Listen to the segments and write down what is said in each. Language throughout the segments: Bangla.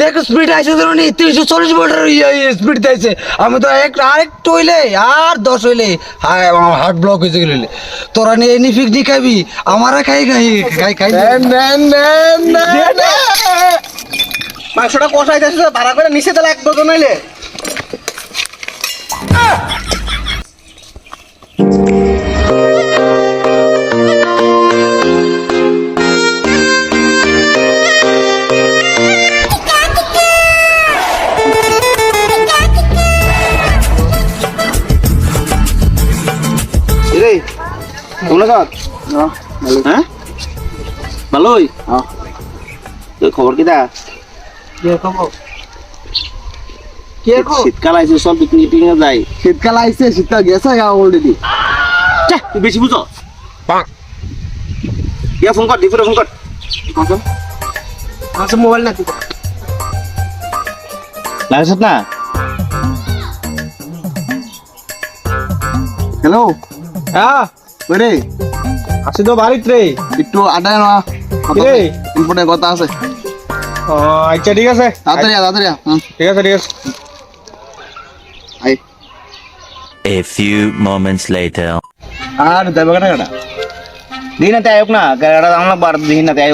দেখ স্পিড আইছে ধরুন তিনশো চল্লিশ মিটার স্পিড দিয়েছে। আমি তো এক আরেকটু হইলে আর দশ হইলে হায় আমার হার্ট ব্লক হয়েছে গেলে। তোরা নিয়ে এনি পিকনিক খাবি আমারা খাই খাই খাই খাই মাংসটা কষাইতেছে ভাড়া করে নিচে তাহলে এক ডজন হইলে। কেমন আছো হ্যাঁ? ভালোই তোর খবর কিটা শীতকাল আইছে সব পিকনিক টিকনিক যাই শীতকাল আইছে শীতকাল গেছে অলরেডি তুই বেশি বুঝো? ইয়া ফোন কর দিপুরে ফোন কর। আচ্ছা। মোবাইল না লাগছ না? হ্যালো হ্যাঁ। ওরে আসি তো বাড়িত রে। একটু আড্ডায় না। কিরে? ইম্পর্টেন্ট কথা আছে। ও আচ্ছা ঠিক আছে। তাড়াতাড়ি তাড়াতাড়ি ঠিক আছে ঠিক আছে। আয়। A few moments later. আর দেবে কেন কাটা দিন না তাই না গাড়িটা আমরা বার দিন না তাই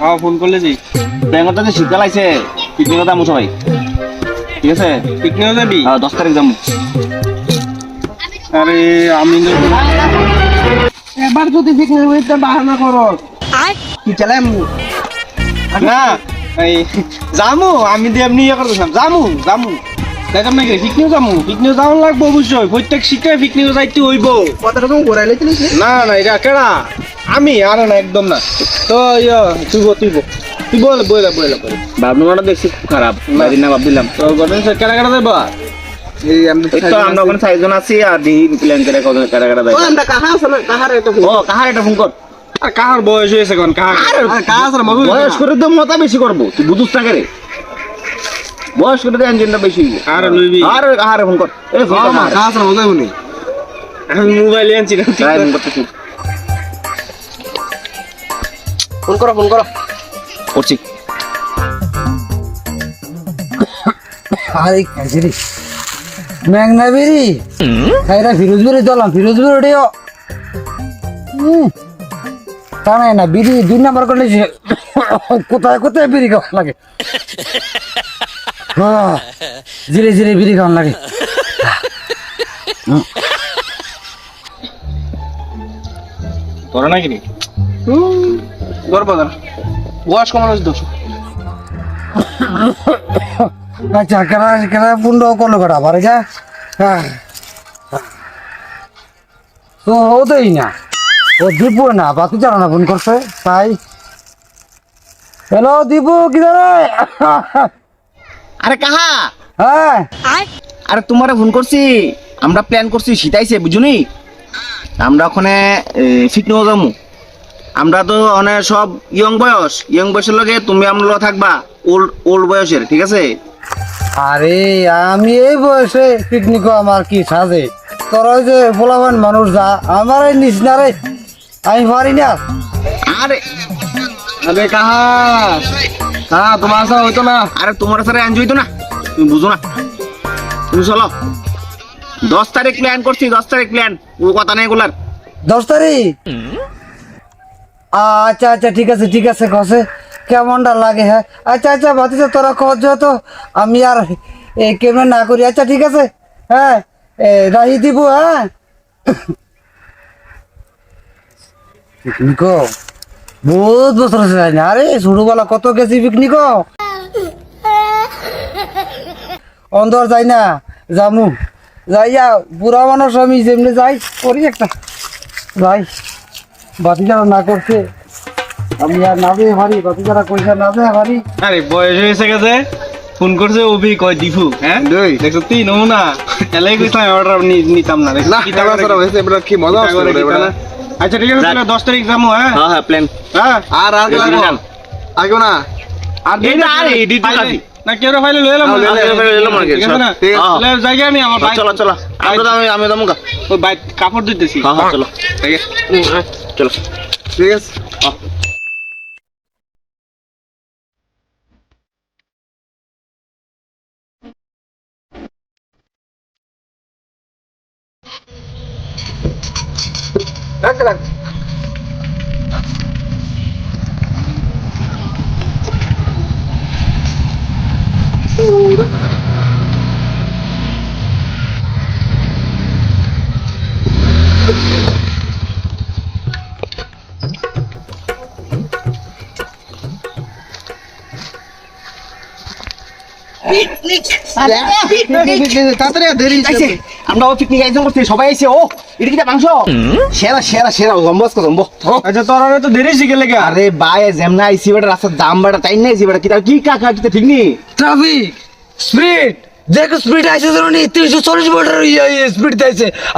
হ্যাঁ ফোন করলে জি ব্যাঙ্গটা যে শীতকাল আইছে পিকনিক যাব সবাই ঠিক আছে? পিকনিক যাবি? হ্যাঁ, দশ তারিখ যাব আরে আমি এবার যদি পিকনিক হইতে বাহানা করো। কি চালাই না এই জামু আমি দিয়ে এমনি ইয়ে করতেছিলাম। জামু জামু। দেখাম নাকি পিকনিক যামু পিকনিক যাওয়ার লাগবো অবশ্যই। প্রত্যেক শীতে পিকনিক যাইতে হইব। কথাটা তুমি ঘুরাই লইতে নিছি না না এটা কেডা? আমি আর না একদম না। তো ইয়ে তুই বল তুই বল বইলা বইলা বল ভাবনাটা দেখছি খুব খারাপ। না। ভাব দিলাম। তো গঠন কেডা কেডা এই আমরা ওখানে চারজন আছি আর দিন প্ল্যান করে কারা কারা ও আমরা কাহা আছে না? কাহার এটা ও কাহার এটা ফোন কর। আর কাহার বয়স হয়েছে কোন? কাহার আরে কাহা আছে না? বয়স করে তো মতা বেশি করব। তুই বুঝুস না রে বয়স করে তো এনজিনটা বেশি আর লইবি? আর কাহার ফোন কর। এই ফোন কর কাহারে। কাহা আছে না মজুর বনি আমি মোবাইল আনছি না। আছে। ফোন করতেছি। ফোন করো ফোন করো। করছি। আরে খাইছি রে মেঘনা বেরি খাইরা ফিরোজ বেরি দলাম ফিরোজ বেরি ওটিও তা নাই না, বিড়ি দুই নাম্বার করলে কোথায় কোথায় বিড়ি খাওয়া লাগে? জিরে জিরে বিড়ি খাওয়ান লাগে। তোরা নাকি রে গর্ব দাঁড়া বয়স কম মানুষ দোষ আচ্ছা কেনা কেনা পুন্ড করল কটা? পারে যা। হ্যাঁ। তো হতেই না। ও দীপু না বাতি চালানো ফোন করছে। তাই। হ্যালো দীপু কি ধরে আরে কাহা? হ্যাঁ। আরে তোমারে ফোন করছি। আমরা প্ল্যান করছি শীতাইছে বুঝুনি? আমরা ওখানে ফিটনেস যাব। আমরা তো অনেক সব ইয়ং বয়স। ইয়ং বয়সের লগে তুমি আমরা থাকবা ওল্ড ওল্ড বয়সের ঠিক আছে? আরে আমি এই বয়সে পিকনিকও আমার কি সাজে? তোর ওই যে পোলাবান মানুষ যা আমার এই নিস না রে। আমি পারি না। আরে আরে কাহা? কাহা তোমার আসা হইতো না? আরে তোমার সাথে এনজয় তো না? তুমি বুঝো না। তুমি চলো। দশ তারিখ প্ল্যান করছি দশ তারিখ প্ল্যান ও কথা নেই গুলার দশ তারিখ? আচ্ছা আচ্ছা ঠিক আছে ঠিক আছে কসে। কেমনটা লাগে হ্যাঁ? আচ্ছা আচ্ছা ভাতিজা, তোরা কর তো আমি আর কেমন না করি। আচ্ছা ঠিক আছে হ্যাঁ রাহি দিব হ্যাঁ? পিকনিক বহুত বছর যাই না। আরে, ছোটবেলা কত গেছি পিকনিক অন্দর যাই না, জামু। যাইয়া বুড়া মানুষ, আমি যেমনি যাই, করি একটা। যাই বাতিজারা না করছে। আমি আর না যেতে পারি বাতিজারা কইসা না যেতে পারি। আরে বয়স হয়েছে গেছে। ফোন করছে অভি কয় দিফু হ্যাঁ? দুই। দেখছ তুই নমুনা। এলাই কইছিলাম অর্ডার নিতাম না। দেখছ কি টাকা সারা হয়েছে এবার কি মজা আসছে এবার। না? আচ্ছা ঠিক আছে। তাহলে দশ তারিখ যাব হ্যাঁ? হ্যাঁ হ্যাঁ প্ল্যান হ্যাঁ? আর আর লাগবো? যান। না? আর এই না, আরে, এই ডিটু কাজী। না কেউ ফাইলে লয়ে এলাম হ্যাঁ, না। লয়ে এলাম, আগে, ঠিক আছে না? তাহলে জায়গা নেই আমার বাইক। চলো চলো। আমরা তো আমি আমি যাব গা। ওই বাইক কাপড় দিতেছি হ্যাঁ হ্যাঁ চলো। ঠিক আছে। চলো। ঠিক আছে। তাড়াতাড়ি আমরা ও পিকনিক আয়োজন করছি সবাই আইছে। ও এটা কি মাংস? সেরা সেরা সেরা জম্বস কো জম্ব আচ্ছা তোরা তো দেরি শিখে লেগে আরে বাই যেমনা আইছি বেটা রাস্তার দাম বাটা তাই না আইছি বেটা? কি কি কাকা কি ঠিক নি ট্রাফিক স্পিড দেখ স্পিড আইছে তিনশো চল্লিশ মিটার স্পিড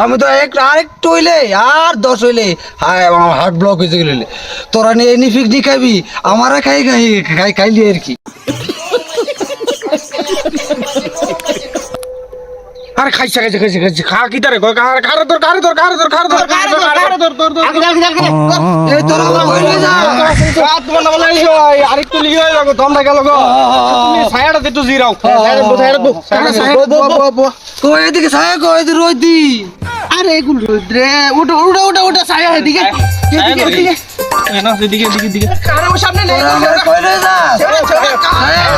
আমি তো এক আরেকটু হইলে আর দশ হইলে হায় আমার হার্ট ব্লক হয়েছে গেলে। তোরা নিয়ে এনি পিকনিক খাবি আমারা খাই খাই খাই খাইলি আর কি। আরে খাইছে খাইছে খাইছে খাইছে খা কি তারে কয় কার কার তোর কার তোর কার তোর কার তোর কার তোর কার তোর তোর তোর আগে আগে আগে এই তোরা কইলে যা রাত তোমার না বলে আইছো আরেকটু লিগে হয়ে যাব দমটা গেল গো তুমি ছায়াটা একটু জিরাও তো এদিকে ছায়া কো এদিকে রোদ দি আরে এগুলো রে ওটা ওটা ওটা ওটা ছায়া এদিকে এদিকে এদিকে না আরে সামনে নেই তোরা কইলে যা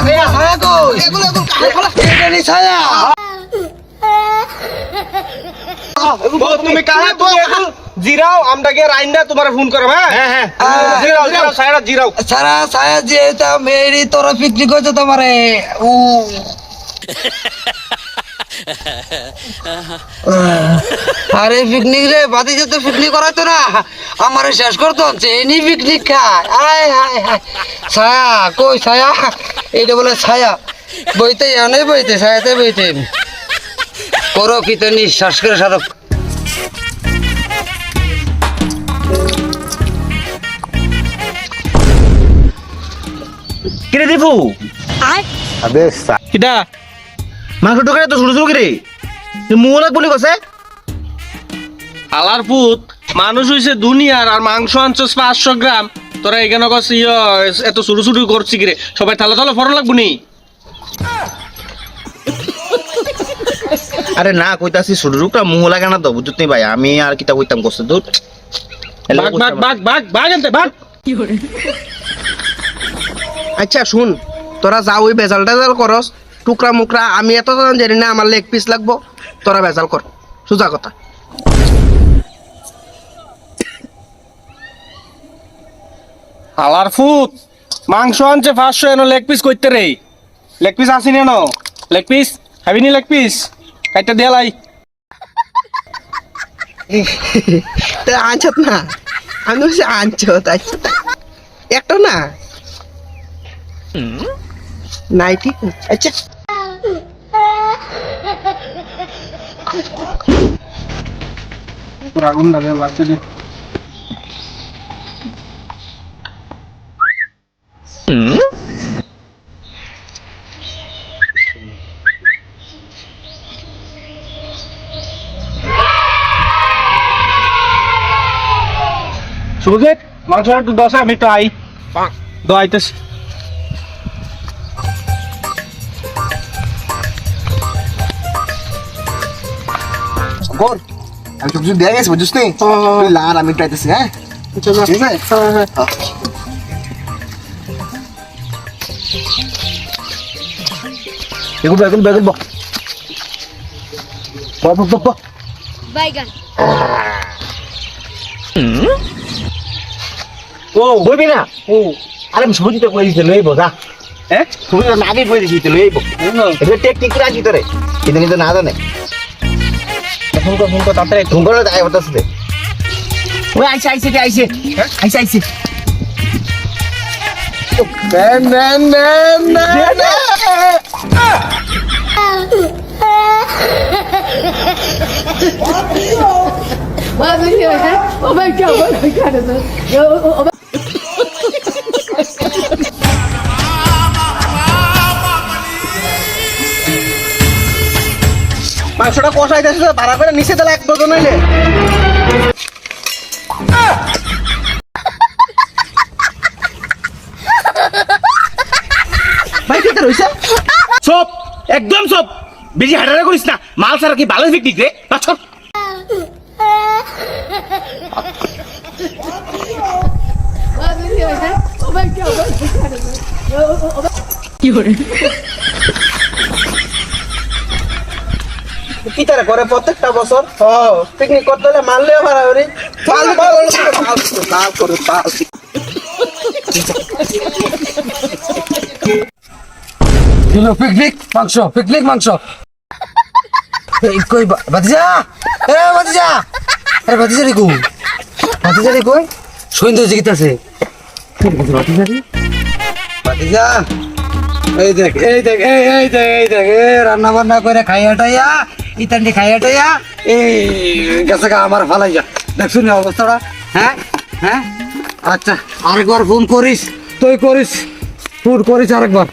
ছায়া ছায়া কই এগুলো এগুলো এটা নি ছায়া তুমি কারা তো জিরাও রাইন্দা তোমার ফোন করব হ্যাঁ? হ্যাঁ হ্যাঁ। জিরাও জিরাও ছায়াটা জিরাও। সারা ছায়া যে এটা মেরি তোরা পিকনিক হয়েছে তোমারে উ। আরে পিকনিক রে বাদি যেতে পিকনিক করাইতো না। আমারে শেষ করতো এনি পিকনিক খায়। আয় হায় হায় ছায়া কই ছায়া এইটা বলে ছায়া বইতে এনে বইতে ছায়াতে বইতে। করো কি তো নিঃশ্বাস করে সারো কিরে দীপু? কিটা মাংস ঢোকে তো ছোট ছোট কিরে মুহ লাগ বলি কছে? আলার পুত মানুষ হইছে দুনিয়ার আর মাংস আনছস পাঁচশো গ্রাম। তোরা এখানে কস ইয়ে এত ছোট ছোট করছি কিরে? সবাই থালা থালা ফরন লাগবো নি? আরে না কইতাছি ছোট টুকরা মুহ লাগে না তো বুঝতে ভাই আমি আর কিতা কইতাম কষ্ট দূর আচ্ছা শুন তোরা যা ওই বেজাল টেজাল করস টুকরা মুকরা আমি এত জানি না আমার লেগ পিস লাগবো তোরা বেজাল কর। সোজা কথা। আলার ফুট মাংস আনছে পাঁচশো এনো লেগ পিস করতে রে। লেগ পিস আসিনি এনো লেগ পিস খাবি নি লেগ পিস কাইটা দেলাই তা আনছত না। আমি বলছি আনছত একটা না। নাই ঠিক আচ্ছা। আগুন লাগে বাচ্চা সুজিত মাংস একটু দশ আমি একটু আই। দো আইতেছি। গোর আমি তো কিছু দিয়ে গেছি বুঝছিস নি? তুই লার আমি হ্যাঁ? ঠিক আছে? এগুলো এগুলো বেগুন বক বক বক বক Baigan. ও বইবি না ও আরে সুবিধা করে দিতে লইব যা হ্যাঁ সুবিধা না আগে করে দিতে লইব এটা টেকনিক রাজি তোরে কিন্তু কিন্তু না জানে ফোন কর ফোন কর তাড়াতাড়ি তুমি করে দায় হতাছে ওই আইছে আইছে কে আইছে আইছে আইছে man man man man Oh my god, oh my god. Oh, oh, মাংসটা কষাই দিয়েছে ভাড়া করে নিচে তাহলে এক ডজন হইলে। ভাই কেটে রইছে সব একদম সব। বেশি হাঁটাহাঁটা করিস না। মাল ছাড়া কি ভালো পিকনিক রে? God, oh my god. Oh, oh, oh. কি তারা করে প্রত্যেকটা বছর? পিকনিক করতে হলে মারলে বাড়াবাড়ি পাল পাল পাল করে পাল। দিলো পিকনিক মাংস পিকনিক মাংস। এই কই বা- ভাতিজা? এ ভাতিজা! আরে ভাতিজা রে কই? ভাতিজা রে কই? সৈন্য জিগিত আছে এই দেখ এই দেখ, এই এই এই দেখ রান্না বান্না করে এই আমার ফালাই যা। দেখ, শুনি অবস্থাটা হ্যাঁ হ্যাঁ? আচ্ছা আরেকবার ফোন করিস, তুই করিস ফোন করিস আরেকবার।